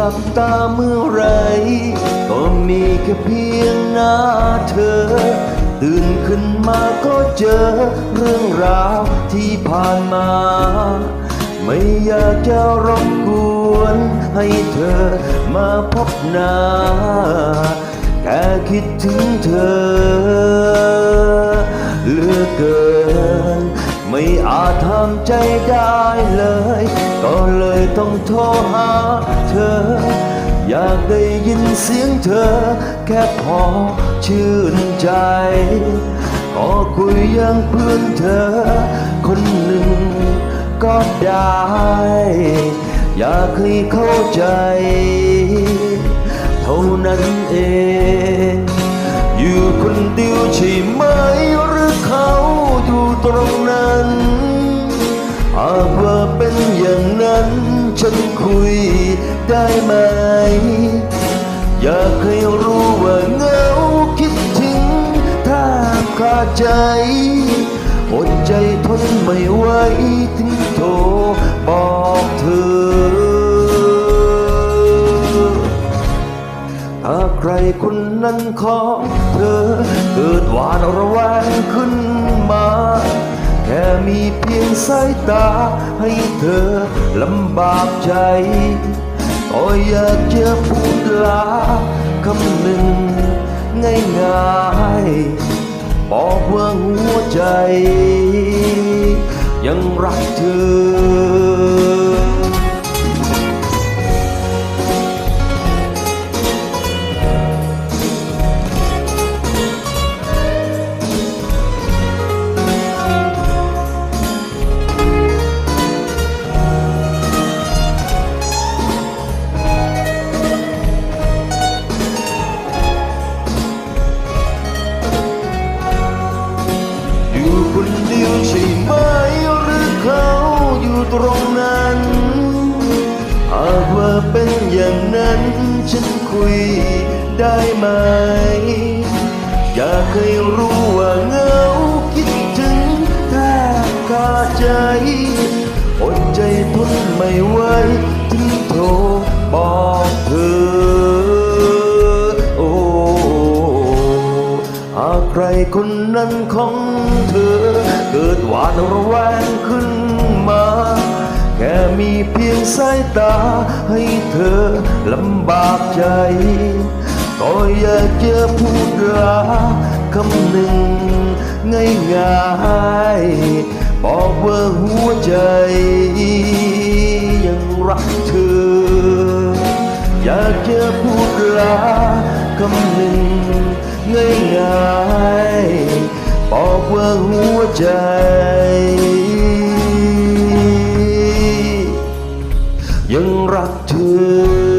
ลับตาเมื่อไรก็มีแค่เพียงหน้าเธอ ตื่นขึ้นมาก็เจอเรื่องราวที่ผ่านมา ไม่อยากจะรบกวนให้เธอมาพบหน้าแค่คิดถึงเธอเหลือเกิน ไม่อาจทำใจได้เลย ก็เลยต้องโทรหาเธอ อยากได้ยินเสียงเธอ แค่พอชื่นใจก็คุยยังเพื่อนเธอ คนหนึ่งก็ได้ อยากให้เข้าใจ เท่านั้นเอง อยู่คนเดียวใช่ไหม รงนั้นหากว่าเป็นอย่างนั้น ฉันคุยได้ไหม อยากให้รู้ว่าเงาคิดถึงถ้าขาดใจอดใจทน ถ้าใครคนนั้นขอเธอเกิดหวาดระแวงขึ้นมา แค่มีเพียงสายตาให้เธอลำบากใจก็อยากจะพูดลาคำหนึ่งง่ายๆบอกว่าหัวใจ ยังรักเธอ อยู่คนเดียวใช่ไหมหรือเขาอยู่ตรงนั้นหากว่าเป็นอย่างนั้นฉันคุยได้ไหม อยากให้รู้ คนนั้นของเธอ เกิดหวาดระแวงขึ้นมา แค่มีเพียงสายตาให้เธอลำบากใจ ก็อยากจะพูดลาคำหนึ่งง่ายๆบอกว่าหัวใจยังรักเธอ อยากจะพูดลาคำหนึ่ง ง่ายๆบอกว่าหัวใจ ยังรักเธอ